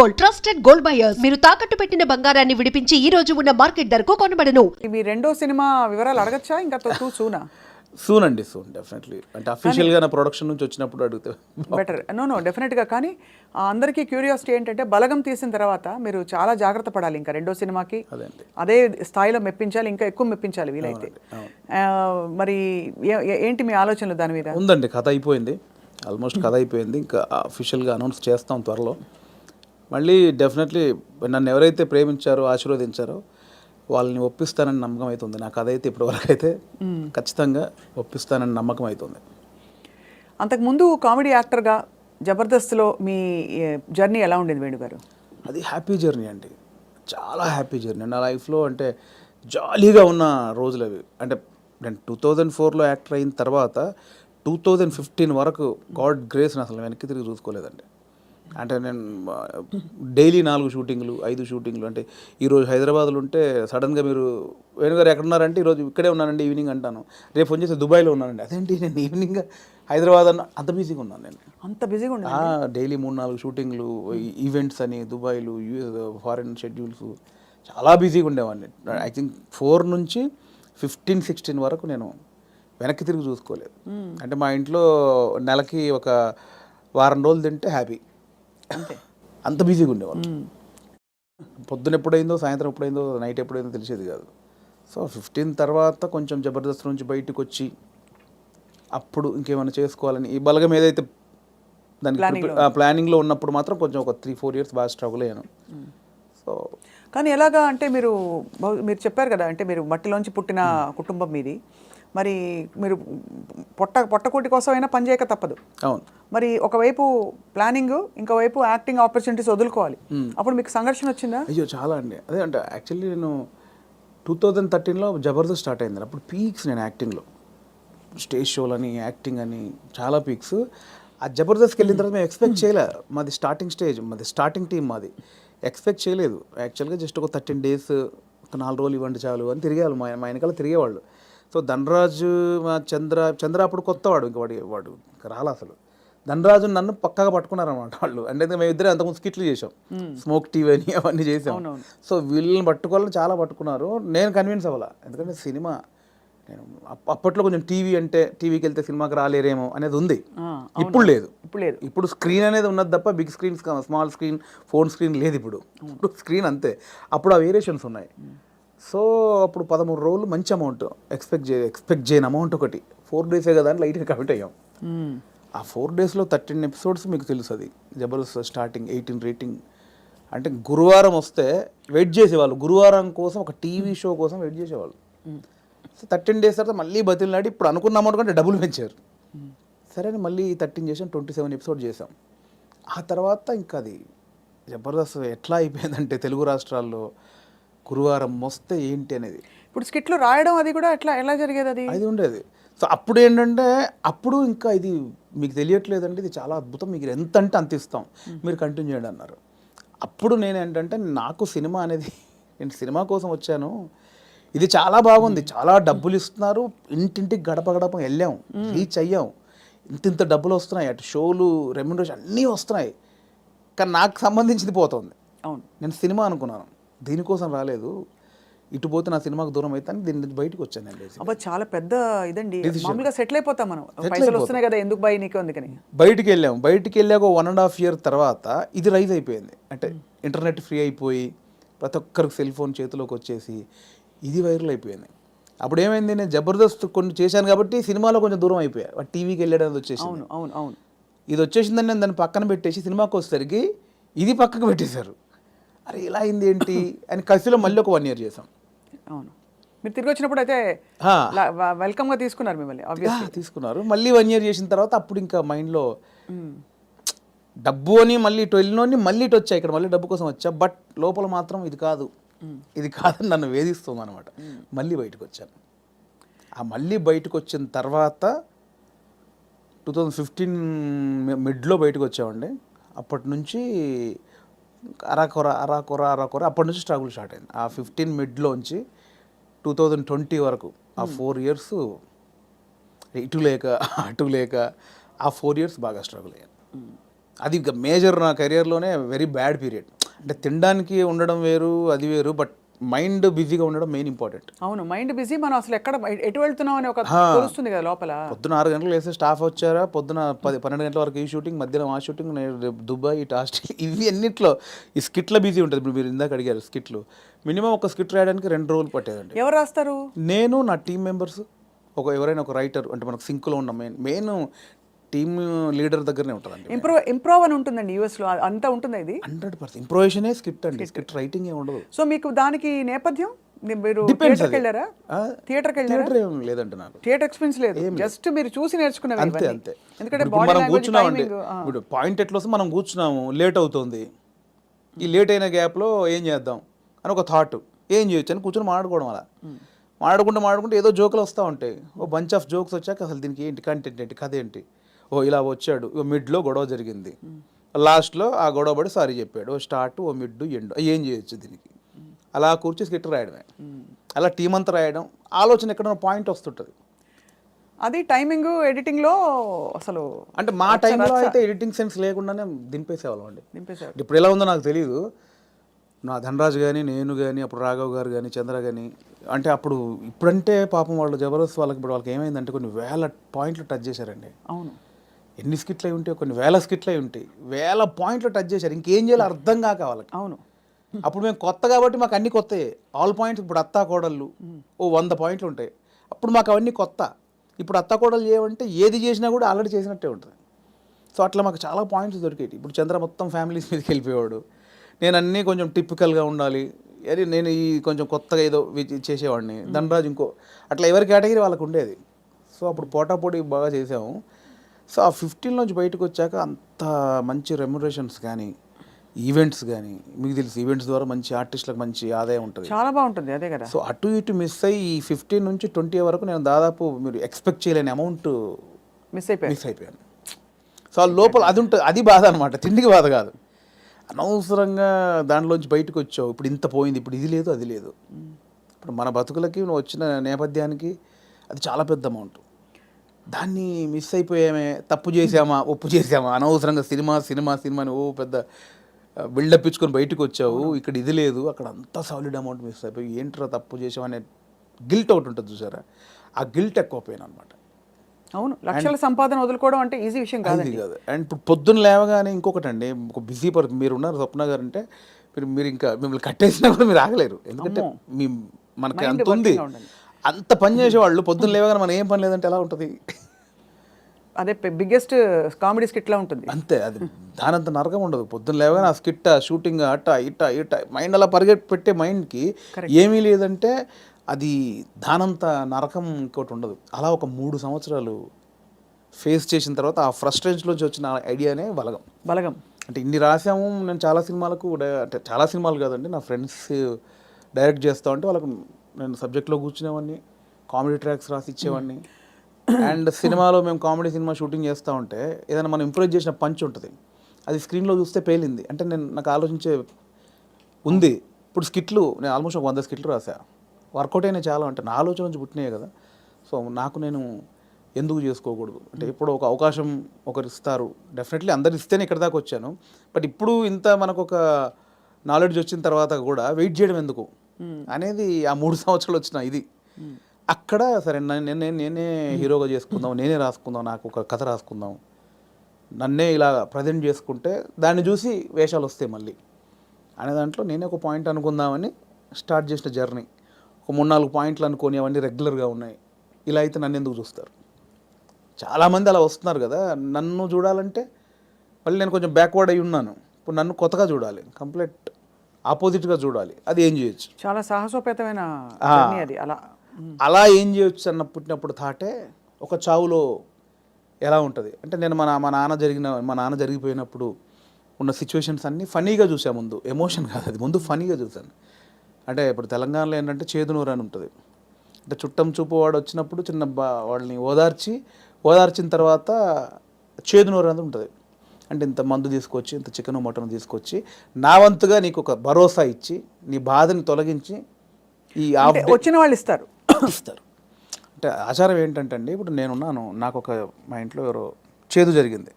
Gold trusted gold buyers. మీరు తాకట్టు పెట్టిన బంగారాన్ని విడిపించి ఈ రోజు ఉన్న మార్కెట్ ధరకు కొనబడను. మీ రెండో సినిమా వివరాలు అడగచ్చా? ఇంకా టూ సూనా? సూన్ అండి సూన్ డెఫినెట్లీ అంటే అఫీషియల్గా నా ప్రొడక్షన్ నుంచి వచ్చినప్పుడు అడిగితే. బెటర్ నో నో డెఫినెట్గా కానీ ఆ, అందరికీ క్యూరియాసిటీ ఏంటంటే బలగం తీసిన తర్వాత మీరు చాలా జాగ్రత్త పడాలి ఇంకా రెండో సినిమాకి. అదే స్థాయిలో మెప్పించాలి ఇంకా ఎక్కువ మెప్పించాలి వీలైతే. మరి ఏంటి మీ ఆలోచనలు దాని మీద? ఉందండి కథ అయిపోయింది. ఆల్మోస్ట్ కథ అయిపోయింది. ఇంకా అఫీషియల్గా అనౌన్స్ చేస్తాం త్వరలో. మళ్ళీ డెఫినెట్లీ నన్ను ఎవరైతే ప్రేమించారో ఆశీర్వదించారో వాళ్ళని ఒప్పిస్తానని నమ్మకం అవుతుంది నా కథ అయితే ఇప్పటివరకు అయితే ఖచ్చితంగా ఒప్పిస్తానని నమ్మకం అవుతుంది అంతకుముందు కామెడీ యాక్టర్గా జబర్దస్త్లో మీ జర్నీ ఎలా ఉండేది వేణు గారు అది హ్యాపీ జర్నీ అండి. చాలా హ్యాపీ జర్నీ. నా లైఫ్లో అంటే జాలీగా ఉన్న రోజులు అవి. అంటే నేను టూ థౌజండ్ ఫోర్లో యాక్టర్ అయిన తర్వాత టూ థౌజండ్ ఫిఫ్టీన్ వరకు గాడ్ గ్రేస్ని అసలు వెనక్కి తిరిగి చూసుకోలేదండి. అంటే నేను డైలీ నాలుగు షూటింగ్లు ఐదు షూటింగ్లు అంటే ఈరోజు హైదరాబాద్లో ఉంటే సడన్గా మీరు వేణుగారు ఎక్కడున్నారంటే ఈరోజు ఇక్కడే ఉన్నానండి ఈవినింగ్ అంటాను. రేపు ఫోన్ చేస్తే దుబాయ్లో ఉన్నానండి. అదేంటి నేను ఈవినింగ్ హైదరాబాద్ అన్న అంత బిజీగా ఉన్నాను నేను. అంత బిజీగా ఆ, డైలీ మూడు నాలుగు షూటింగ్లు ఈవెంట్స్ అని దుబాయ్లు ఫారిన్ షెడ్యూల్స్ చాలా బిజీగా ఉండేవాడిని. ఐ థింక్ ఫోర్ నుంచి ఫిఫ్టీన్ సిక్స్టీన్ వరకు నేను వెనక్కి తిరిగి చూసుకోలేదు. అంటే మా ఇంట్లో నెలకి ఒక వారం రోజులు తింటే హ్యాపీ. అంతే. అంత బిజీగా ఉండేవాళ్ళు. పొద్దున ఎప్పుడైందో సాయంత్రం ఎప్పుడైందో నైట్ ఎప్పుడైందో తెలిసేది కాదు. సో ఫిఫ్టీన్ తర్వాత కొంచెం జబర్దస్త్ నుంచి బయటకు వచ్చి అప్పుడు ఇంకేమైనా చేసుకోవాలని ఈ బలగం ఏదైతే దానికి ప్లానింగ్లో ఉన్నప్పుడు మాత్రం కొంచెం ఒక త్రీ ఫోర్ ఇయర్స్ బాగా స్ట్రగుల్ అయ్యాను. సో కానీ ఎలాగా అంటే మీరు మీరు చెప్పారు కదా అంటే మీరు మట్టిలోంచి పుట్టిన కుటుంబం మీది. మరి మీరు పొట్ట పొట్టకూటి కోసం అయినా పనిచేయక తప్పదు. అవును. మరి ఒకవైపు ప్లానింగ్ ఇంకోవైపు యాక్టింగ్ ఆపర్చునిటీస్ వదులుకోవాలి. అప్పుడు మీకు సంఘర్షణ వచ్చిందా? అయ్యో చాలా అండి. అదే అంటే యాక్చువల్లీ నేను టూ థౌజండ్ థర్టీన్లో జబర్దస్త్ స్టార్ట్ అయింది. అప్పుడు పీక్స్ నేను యాక్టింగ్లో. స్టేజ్ షోలని యాక్టింగ్ అని చాలా పీక్స్. ఆ జబర్దస్త్కి వెళ్ళిన తర్వాత మేము ఎక్స్పెక్ట్ చేయలే. మాది స్టార్టింగ్ స్టేజ్ మాది స్టార్టింగ్ టీం మాది. ఎక్స్పెక్ట్ చేయలేదు. యాక్చువల్గా జస్ట్ ఒక థర్టీన్ డేస్ ఒక నాలుగు రోజులు ఇవ్వండి చాలు అని తిరిగేవాళ్ళు. మా మా వెనకాల తిరిగేవాళ్ళు. సో ధనరాజు మా చంద్ర చంద్ర అప్పుడు కొత్తవాడు ఇంక వాడు వాడు ఇంక రాలే అసలు. ధనరాజు నన్ను పక్కగా పట్టుకున్నారు అనమాట వాళ్ళు. అంటే మేము ఇద్దరే అంతకుముందు స్కిట్లు చేసాం స్మోక్ టీవీ అని అవన్నీ చేసాం సో వీళ్ళని పట్టుకోవాలని చాలా పట్టుకున్నారు. నేను కన్విన్స్ అవ్వాల? ఎందుకంటే సినిమా నేను అప్ప- అప్పట్లో కొంచెం టీవీ అంటే టీవీకి వెళ్తే సినిమాకి రాలేరేమో అనేది ఉంది. ఇప్పుడు లేదు. ఇప్పుడు లేదు. ఇప్పుడు స్క్రీన్ అనేది ఉన్నది తప్ప big screen small screen phone screen లేదు ఇప్పుడు. ఇప్పుడు స్క్రీన్ అంతే. అప్పుడు ఆ వేరియేషన్స్ ఉన్నాయి. సో అప్పుడు పదమూడు రోజులు మంచి అమౌంట్. ఎక్స్పెక్ట్ చే ఎక్స్పెక్ట్ చేయని అమౌంట్ ఒకటి. ఫోర్ డేసే కదా అని లైట్గా కమిట్ అయ్యాం. ఆ ఫోర్ డేస్లో థర్టీన్ ఎపిసోడ్స్ మీకు తెలుసు అది. Jabardasth starting eighteen rating. అంటే గురువారం వస్తే వెయిట్ చేసేవాళ్ళు. గురువారం కోసం ఒక టీవీ షో కోసం వెయిట్ చేసేవాళ్ళు. సో థర్టీన్ డేస్ తర్వాత మళ్ళీ బతిలాడి ఇప్పుడు అనుకున్న అమౌంట్ కంటే డబ్బులు పెంచారు సరే అని మళ్ళీ థర్టీన్ చేసాం ట్వంటీ సెవెన్ ఎపిసోడ్ చేసాం. ఆ తర్వాత ఇంకా అది జబర్దస్త్ ఎట్లా అయిపోయిందంటే తెలుగు రాష్ట్రాల్లో గురువారం వస్తే ఏంటి అనేది. ఇప్పుడు స్కిట్లు రాయడం అది కూడా ఎట్లా ఎలా జరిగేది అది? అది ఉండేది. సో అప్పుడు ఏంటంటే అప్పుడు ఇంకా ఇది మీకు తెలియట్లేదండి ఇది చాలా అద్భుతం. మీకు ఎంత అంటే అంత ఇస్తాం. మీరు కంటిన్యూ చేయండి అన్నారు. అప్పుడు నేను ఏంటంటే నాకు సినిమా అనేది నేను సినిమా కోసం వచ్చాను. ఇది చాలా బాగుంది. చాలా డబ్బులు ఇస్తున్నారు. ఇంటింటికి గడప గడప వెళ్ళాం. రీచ్ అయ్యాం. ఇంత ఇంత డబ్బులు వస్తున్నాయి. అటు షోలు రెమ్యునరేషన్ అన్నీ వస్తున్నాయి. కానీ నాకు సంబంధించింది పోతుంది. అవును. నేను సినిమా అనుకున్నాను. దీనికోసం రాలేదు. ఇటు పోతే నా సినిమాకు దూరం అయితే దీని నుంచి బయటకు వచ్చాను నేను. అబ్బా చాలా పెద్ద ఇదండి. మామూలుగా సెటిల్ అయిపోతాం మనం. పైసలు. వస్తున్నాయి కదా ఎందుకు బాయ్ నీకు అందుకని? బయటికి వెళ్ళాం బయటికి వెళ్ళాక వన్ అండ్ హాఫ్ ఇయర్ తర్వాత ఇది రైజ్ అయిపోయింది. అంటే ఇంటర్నెట్ ఫ్రీ అయిపోయి ప్రతి ఒక్కరికి సెల్ ఫోన్ చేతిలోకి వచ్చేసి ఇది వైరల్ అయిపోయింది. అప్పుడు ఏమైంది? నేను జబర్దస్త్ కొన్ని చేశాను కాబట్టి సినిమాలో కొంచెం దూరం అయిపోయా. టీవీకి వెళ్ళడం వచ్చేసి అవును అవును అవును. ఇది వచ్చేసిందని నేను దాన్ని పక్కన పెట్టేసి సినిమాకి వచ్చేసరికి ఇది పక్కకు పెట్టేశారు. అరే ఇలా అయింది ఏంటి? అని కసిలో మళ్ళీ ఒక వన్ ఇయర్ చేసాం అవును. మీరు తిరిగి వచ్చినప్పుడు అయితే ఆ. వెల్కమ్గా తీసుకున్నారు మిమ్మల్ని. తీసుకున్నారు. మళ్ళీ వన్ ఇయర్ చేసిన తర్వాత అప్పుడు ఇంకా మైండ్లో డబ్బు అని మళ్ళీ ఇటు వెళ్ళినోని మళ్ళీ ఇటు వచ్చా ఇక్కడ మళ్ళీ డబ్బు కోసం వచ్చా. బట్ లోపల మాత్రం ఇది కాదు. ఇది కాదని నన్ను వేధిస్తుంది అనమాట మళ్ళీ బయటకు వచ్చాను. ఆ మళ్ళీ బయటకు వచ్చిన తర్వాత టూ థౌజండ్ ఫిఫ్టీన్ మిడ్లో బయటకు వచ్చామండి. అప్పటి నుంచి అరాకొర అరాకొర అరాకొర. అప్పటి నుంచి స్ట్రగుల్ స్టార్ట్ అయింది. ఆ ఫిఫ్టీన్ మిడ్లోంచి టూ థౌజండ్ ట్వంటీ వరకు ఆ ఫోర్ ఇయర్స్ ఇటు లేక అటు లేక ఆ ఫోర్ ఇయర్స్ బాగా స్ట్రగుల్ అయ్యాను. అది మేజర్ నా కెరియర్లోనే వెరీ బ్యాడ్ పీరియడ్ అంటే తినడానికి ఉండడం వేరు అది వేరు బట్ మైండ్ బిజీగా ఉండడం మెయిన్ ఇంపార్టెంట్. అవును మైండ్ బిజీ మనం అసలు ఎక్కడ ఎటు వెళ్తున్నాం అని ఒక తెలుస్తుంది కదా లోపల. పొద్దున ఆరు గంటలకు వేస్తే స్టాఫ్ వచ్చారా? పొద్దున పది పన్నెండు గంటల వరకు ఈ షూటింగ్ మధ్యాహ్నం ఆ షూటింగ్ దుబాయ్ ఇటు ఆస్ట్రేలియా ఇవి అన్నిట్లో ఈ స్కిట్లో బిజీ ఉంటుంది. ఇప్పుడు మీరు ఇందాక అడిగారు స్కిట్లు. మినిమం ఒక స్కిట్ రాయడానికి రెండు రోజులు పట్టేదండి. ఎవరు రాస్తారు? నేను నా టీం మెంబర్స్ ఒక ఎవరైనా ఒక రైటర్ అంటే మనకు సింక్లో ఉన్న మెయిన్ మెయిన్ టీమ్ లీడర్ దగ్గరనే ఉంటుందండి ఇంప్రూవ్ ఇంప్రూవ్ అని ఉంటుందండి యూఎస్లో. అంతా ఉంటుంది ఇది? Hundred percent. ఇంప్రొవేషనే స్క్రిప్ట్ అండి. స్క్రిప్ట్. రైటింగ్ ఏ ఉండదు. సో మీకు దానికి నేపథ్యం? మీరు థియేటర్కి. వెళ్ళారా థియేటర్కి వెళ్ళారా థియేటర్ ఏం లేదండి నాకు. థియేటర్ ఎక్స్పీరియన్స్ లేదు. జస్ట్ మీరు చూసి నేర్చుకున్నవి అంతే. అంతే. ఎందుకంటే మనం కూర్చున్నామండి. ఇప్పుడు పాయింట్ ఎట్లా వస్తే మనం కూర్చున్నాము. లేట్ అవుతుంది. ఈ లేట్ అయిన గ్యాప్లో ఏం చేద్దాం? అని ఒక థాట్ ఏం చేయొచ్చు? అని కూర్చొని మాట్లాడుకోవడం అలా. మాడుకుంటూ మాడుకుంటూ ఏదో జోకులు వస్తూ ఉంటాయి. ఓ బంచ్ ఆఫ్ జోక్స్ వచ్చాక అసలు దీనికి ఏంటి? కంటెంట్ ఏంటి? కథ ఏంటి? ఓ ఇలా వచ్చాడు. ఓ మిడ్లో గొడవ జరిగింది. లాస్ట్లో ఆ గొడవ పడి సారీ చెప్పాడు. ఓ స్టార్ట్ ఓ మిడ్ ఎండ్ ఏం చేయొచ్చు దీనికి? అలా కూర్చి స్కిట్ రాయడమే. అలా టీం అంతా రాయడం ఆలోచన ఎక్కడ పాయింట్ వస్తుంటుంది. అది టైమింగ్ ఎడిటింగ్లో అసలు అంటే మా టైంలో అయితే ఎడిటింగ్ సెన్స్ లేకుండానే దింపేసేవాళ్ళం అండి. నింపేశారు ఇప్పుడు ఎలా ఉందో నాకు తెలియదు నా ధనరాజు కానీ నేను కానీ అప్పుడు రాఘవ్ గారు కానీ చంద్ర కానీ అంటే అప్పుడు ఇప్పుడంటే పాపం వాళ్ళు జబర్దస్త్ వాళ్ళకి ఇప్పుడు వాళ్ళకి ఏమైందంటే కొన్ని వేల పాయింట్లు టచ్ చేశారండి. అవును. ఎన్ని స్కిట్లు అయి ఉంటాయి కొన్ని వేల స్కిట్లు అయి ఉంటాయి. వేల పాయింట్లు టచ్ చేశారు. ఇంకేం చేయాలో అర్థం కాక వాళ్ళకి. అవును. అప్పుడు మేము కొత్త కాబట్టి మాకు అన్ని కొత్తయే. ఆల్ పాయింట్స్ ఇప్పుడు అత్తా కోడళ్ళు ఓ వంద పాయింట్లు ఉంటాయి. అప్పుడు మాకు అవన్నీ కొత్త. ఇప్పుడు అత్తా కోడలు చేయమంటే ఏది చేసినా కూడా ఆల్రెడీ చేసినట్టే ఉంటుంది. సో అట్లా మాకు చాలా పాయింట్స్ దొరికేవి ఇప్పుడు చంద్ర మొత్తం ఫ్యామిలీస్ మీదకి వెళ్ళిపోయాడు నేను అన్నీ కొంచెం టిపికల్గా ఉండాలి. అరే నేను ఈ కొంచెం కొత్తగా ఏదో చేసేవాడిని. ధనరాజు ఇంకో అట్లా ఎవరి కేటగిరీ వాళ్ళకు ఉండేది. సో అప్పుడు పోటాపోటీ బాగా చేసాము. సో ఆ ఫిఫ్టీన్ నుంచి బయటకు వచ్చాక అంత మంచి రెమ్యురేషన్స్ కానీ ఈవెంట్స్ కానీ మీకు తెలుసు ఈవెంట్స్ ద్వారా మంచి ఆర్టిస్టులకు మంచి ఆదాయం ఉంటుంది. చాలా బాగుంటుంది అదే కదా. సో అటు ఇటు మిస్ అయ్యి ఈ ఫిఫ్టీన్ నుంచి ట్వంటీ వరకు నేను దాదాపు మీరు ఎక్స్పెక్ట్ చేయలేని అమౌంట్ మిస్ అయిపోయారు మిస్ అయిపోయాను. సో ఆ లోపల అది ఉంటుంది అది బాధ అనమాట తిండికి బాధ కాదు. అనవసరంగా దాంట్లోంచి బయటకు వచ్చావు ఇప్పుడు ఇంత పోయింది ఇప్పుడు ఇది లేదు అది లేదు. ఇప్పుడు మన బతుకులకి నువ్వు వచ్చిన నేపథ్యానికి అది చాలా పెద్ద అమౌంట్ దాన్ని మిస్ అయిపోయామే తప్పు చేసామా ఒప్పు చేసామా అనవసరంగా సినిమా సినిమా సినిమా అని ఓ పెద్ద బిల్డప్ ఇచ్చుకొని బయటకు వచ్చావు ఇక్కడ ఇది లేదు అక్కడ అంతా సాలిడ్ అమౌంట్ మిస్ అయిపోయి ఏంట్రా తప్పు చేసావు అనే గిల్ట్ ఒకటి ఉంటుంది చూసారా? ఆ గిల్ట్ ఎక్కువ పోయిన అనమాట అవును లక్షల సంపాదన వదులుకోవడం అంటే ఈజీ విషయం కాదండి. కాదు. అండ్ ఇప్పుడు పొద్దున్న లేవగానే ఇంకొకటి అండి ఒక బిజీ పర్సన్ మీరు ఉన్నారు స్వప్న గారు అంటే మీరు మీరు ఇంకా మిమ్మల్ని కట్టేసినా కూడా మీరు ఆగలేరు. ఎందుకంటే మీ మనకి అంత ఉంది. అంత పని చేసేవాళ్ళు పొద్దున్న లేవగానే మనం ఏం పని లేదంటే ఎలా ఉంటుంది? అదే బిగ్గెస్ట్ కామెడీ స్కిట్ లా ఉంటుంది. అంతే అది దానంత నరకం ఉండదు. పొద్దున్న లేవగానే ఆ స్కిట్ షూటింగ్ అట్ట ఇట్ట ఇట్ట మైండ్ అలా పరిగెట్టి పెట్టే మైండ్కి ఏమీ లేదంటే అది దానంత నరకం ఇంకోటి ఉండదు. అలా ఒక మూడు సంవత్సరాలు ఫేస్ చేసిన తర్వాత ఆ ఫ్రస్ట్రేషన్లోంచి వచ్చిన ఐడియానే బలగం బలగం అంటే ఇన్ని రాసాము నేను చాలా సినిమాలకు అంటే చాలా సినిమాలు కాదండి నా ఫ్రెండ్స్ డైరెక్ట్ చేస్తా ఉంటే వాళ్ళకు నేను సబ్జెక్ట్లో కూర్చునేవాడిని కామెడీ ట్రాక్స్ రాసి ఇచ్చేవాడిని అండ్ సినిమాలో మేము కామెడీ సినిమా షూటింగ్ చేస్తూ ఉంటే ఏదైనా మనం ఇంప్రూవ్ చేసిన పంచ్ ఉంటుంది. అది స్క్రీన్లో చూస్తే పేలింది. అంటే నేను నాకు ఆలోచించే ఉంది. ఇప్పుడు స్కిట్లు నేను ఆల్మోస్ట్ ఒక వంద స్కిట్లు రాసా వర్కౌట్ అయినా చాలా అంటే నా ఆలోచన నుంచి పుట్టినాయి కదా. సో నాకు నేను ఎందుకు చేసుకోకూడదు? అంటే ఇప్పుడు ఒక అవకాశం ఒకరు ఇస్తారు. డెఫినెట్లీ అందరు ఇస్తేనే ఇక్కడ దాకా వచ్చాను. బట్ ఇప్పుడు ఇంత మనకు ఒక నాలెడ్జ్ వచ్చిన తర్వాత కూడా వెయిట్ చేయడం ఎందుకు? అనేది ఆ మూడు సంవత్సరాలు వచ్చిన ఇది. అక్కడ సరే నేనే నేనే హీరోగా చేసుకుందాం నేనే రాసుకుందాం నాకు ఒక కథ రాసుకుందాం. నన్నే ఇలా ప్రజెంట్ చేసుకుంటే దాన్ని చూసి వేషాలు వస్తాయి మళ్ళీ. అనే దాంట్లో నేనే ఒక పాయింట్ అనుకుందామని స్టార్ట్ చేసిన జర్నీ. ఒక మూడు నాలుగు పాయింట్లు అనుకొని అవన్నీ రెగ్యులర్గా ఉన్నాయి. ఇలా అయితే నన్ను ఎందుకు చూస్తారు? చాలామంది అలా వస్తున్నారు కదా నన్ను చూడాలంటే మళ్ళీ నేను కొంచెం బ్యాక్వర్డ్ అయి ఉన్నాను. ఇప్పుడు నన్ను కొత్తగా చూడాలి. కంప్లీట్ ఆపోజిట్గా చూడాలి. అది ఏం చేయొచ్చు? చాలా సాహసోపేతమైన అది. అలా. అలా ఏం చేయొచ్చు అన్న పుట్టినప్పుడు థాటే ఒక చావులో ఎలా ఉంటుంది? అంటే నేను మన మా నాన్న జరిగిన మా నాన్న జరిగిపోయినప్పుడు ఉన్న సిచ్యువేషన్స్ అన్నీ ఫనీగా చూసా ముందు. ఎమోషన్ కాదు అది. ముందు ఫనీగా చూశాను అంటే ఇప్పుడు తెలంగాణలో ఏంటంటే చేదునూరు అని ఉంటుంది. అంటే చుట్టం చూపు వాడు వచ్చినప్పుడు చిన్న బా వాళ్ళని ఓదార్చి ఓదార్చిన తర్వాత చేదునూరు అనేది ఉంటుంది. అంటే ఇంత మందు తీసుకొచ్చి ఇంత చికెన్ మటన్ తీసుకొచ్చి నా వంతుగా నీకు ఒక భరోసా ఇచ్చి నీ బాధని తొలగించి ఈ వచ్చిన వాళ్ళు ఇస్తారు. ఇస్తారు. అంటే ఆచారం ఏంటంటే అండి ఇప్పుడు నేనున్నాను నాకు ఒక మా ఇంట్లో ఎవరో చేదు జరిగింది.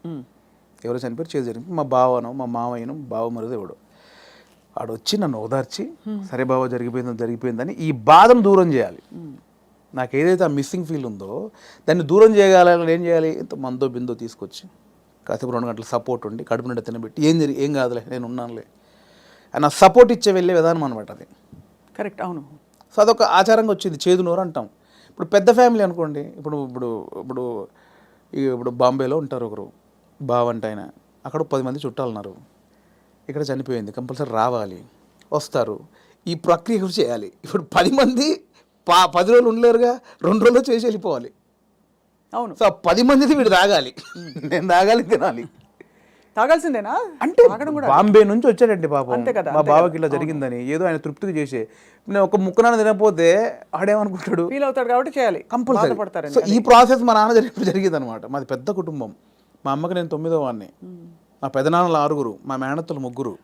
ఎవరో చనిపోయి చేదు జరిగింది. మా బావను మా మావయ్యను బావ మరిది ఎవడు. వాడు వచ్చి నన్ను ఓదార్చి సరే బావ జరిగిపోయిందో జరిగిపోయిందని ఈ బాధను దూరం చేయాలి. నాకు ఏదైతే ఆ మిస్సింగ్ ఫీల్ ఉందో దాన్ని దూరం చేయగలని ఏం చేయాలి? ఇంత మందో బిందో తీసుకొచ్చి కాసేపు రెండు గంటల సపోర్ట్ ఉండి కడుపు నిండా తినబెట్టి ఏం జరిగి ఏం కాదులే నేను ఉన్నానులే. అని సపోర్ట్ ఇచ్చే వెళ్ళే విధానం అనమాట అది. కరెక్ట్ అవును. సో అదొక ఆచారంగా వచ్చింది చేదు నోరు అంటాం. ఇప్పుడు పెద్ద ఫ్యామిలీ అనుకోండి ఇప్పుడు ఇప్పుడు ఇప్పుడు ఇప్పుడు బాంబేలో ఉంటారు ఒకరు బావంట ఆయన. అక్కడ పది మంది చుట్టాలు ఉన్నారు ఇక్కడ చనిపోయింది కంపల్సరీ రావాలి వస్తారు. ఈ ప్రక్రియ చేయాలి. ఇప్పుడు పది మంది పా పది రోజులు ఉండలేరుగా రెండు రోజులు చేసి వెళ్ళిపోవాలి. అవును. సో పది మందిది వీడు తాగాలి. నేను తాగాలి తినాలి. తాగాల్సిందేనా? అంటే తాగడం కూడా బాంబే నుంచి వచ్చాడండి పాపం. అంతే కదా, మా బావకి ఇలా జరిగిందని ఏదో ఆయన తృప్తికి చేసే. నేను ఒక ముక్కనాన్న తినకపోతే ఆడేమనుకుంటాడు? ఫీల్ అవుతాడు కాబట్టి చేయాలి. కంపల్సరీ బాధపడతారని సో ఈ ప్రాసెస్ మా నాన్న జరిగినప్పుడు జరిగింది అనమాట మాది పెద్ద కుటుంబం. మా అమ్మకి నేను తొమ్మిదో వాడిని. మా పెదనాన్నలు ఆరుగురు మా మేనత్తలు ముగ్గురు.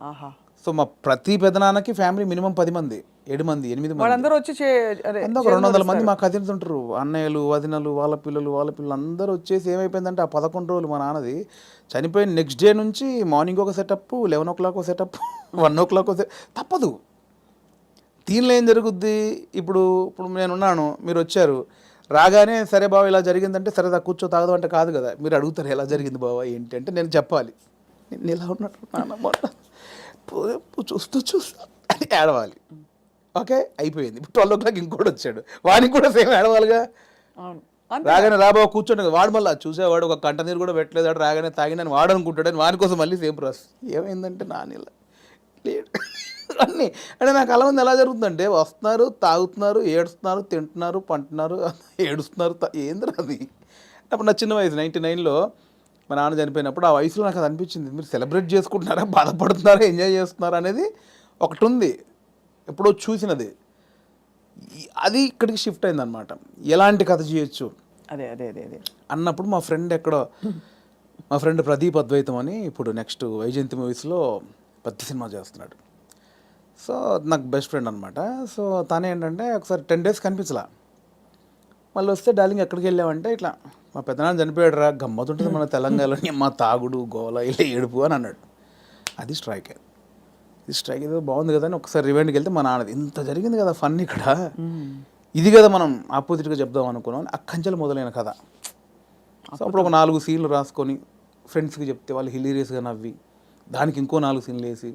ఆహా. సో మా ప్రతి పెదనాన్నకి ఫ్యామిలీ మినిమం పది మంది ఏడు మంది ఎనిమిది మంది. వచ్చి అందరూ ఒక రెండు వందల మంది మా కజిన్స్ ఉంటారు. అన్నయ్యలు వదినలు వాళ్ళ పిల్లలు వాళ్ళ పిల్లలు అందరూ వచ్చేసి ఏమైపోయిందంటే ఆ పదకొండు రోజులు మా నాన్నది చనిపోయిన నెక్స్ట్ డే నుంచి మార్నింగ్ ఒక సెటప్ లెవెన్ ఓ క్లాక్ ఒక సెటప్ వన్ ఓ క్లాక్ ఒక తప్పదు. దీనిలో ఏం జరుగుద్ది? ఇప్పుడు ఇప్పుడు నేనున్నాను మీరు వచ్చారు. రాగానే సరే బావ ఇలా జరిగిందంటే సరే దా కూర్చో తాగదు అంటే కాదు కదా. మీరు అడుగుతారు ఎలా జరిగింది బావ ఏంటి అంటే నేను చెప్పాలి. నేను ఇలా ఉన్నట్టు నాన్న చూస్తూ చూస్తూ అని ఏడవాలి. ఓకే? అయిపోయింది. ఇప్పుడు ట్వెల్వ్ ఓ క్లాక్ ఇంకోటి వచ్చాడు. వానికి కూడా సేమ్ ఏడవాలిగా? అవును. రాగానే రాబాబు కూర్చోండి వాడు మళ్ళీ చూసేవాడు ఒక కంట నీరు కూడా పెట్టలేదు. వాడు రాగానే తాగినని వాడు అనుకుంటాడని వాని కోసం మళ్ళీ సేమ్ ప్రాసెస్. ఏమైందంటే నానిల లేడు. అన్నీ. అంటే నాకు అలా ఉంది ఎలా జరుగుతుందంటే వస్తున్నారు తాగుతున్నారు ఏడుస్తున్నారు తింటున్నారు పంటున్నారు ఏడుస్తున్నారు ఏందిరా అది? అప్పుడు నా చిన్న వయసు నైంటీ నైన్లో మా నాన్న చనిపోయినప్పుడు ఆ వయసులో నాకు అది అనిపించింది. మీరు సెలబ్రేట్ చేసుకుంటున్నారా? బాధపడుతున్నారా? ఎంజాయ్ చేస్తున్నారా? అనేది ఒకటి ఉంది ఎప్పుడో చూసినది. అది ఇక్కడికి షిఫ్ట్ అయిందనమాట ఎలాంటి కథ చేయొచ్చు? అదే అదే అదే అదే. అన్నప్పుడు మా ఫ్రెండ్ ఎక్కడో మా ఫ్రెండ్ ప్రదీప్ అద్వైతం అని ఇప్పుడు నెక్స్ట్ వైజయంతి మూవీస్లో పెద్ద సినిమా చేస్తున్నాడు. సో నాకు బెస్ట్ ఫ్రెండ్ అనమాట సో తను ఏంటంటే ఒకసారి టెన్ డేస్ కనిపించలా. మళ్ళీ వస్తే డార్లింగ్ ఎక్కడికి వెళ్ళామంటే ఇట్లా మా పెద్దనాన్న చనిపోయాడు రా గమ్మతుంటుంది మన తెలంగాణలోని మా తాగుడు గోల ఇలా ఏడుపు అని అన్నాడు. అది స్ట్రైక్ ఇది స్ట్రైక్ ఏదో బాగుంది కదా అని ఒకసారి రివెండ్కి వెళ్తే మా నాన్నది ఇంత జరిగింది కదా ఫన్ ఇక్కడ. ఇది కదా మనం ఆపోజిట్గా చెప్దాం అనుకున్నాం అక్కంచెలు మొదలైన కథ. సో అప్పుడు ఒక నాలుగు సీన్లు రాసుకొని ఫ్రెండ్స్కి చెప్తే వాళ్ళు హిలీరియస్గా నవ్వి దానికి ఇంకో నాలుగు సీన్లు వేసి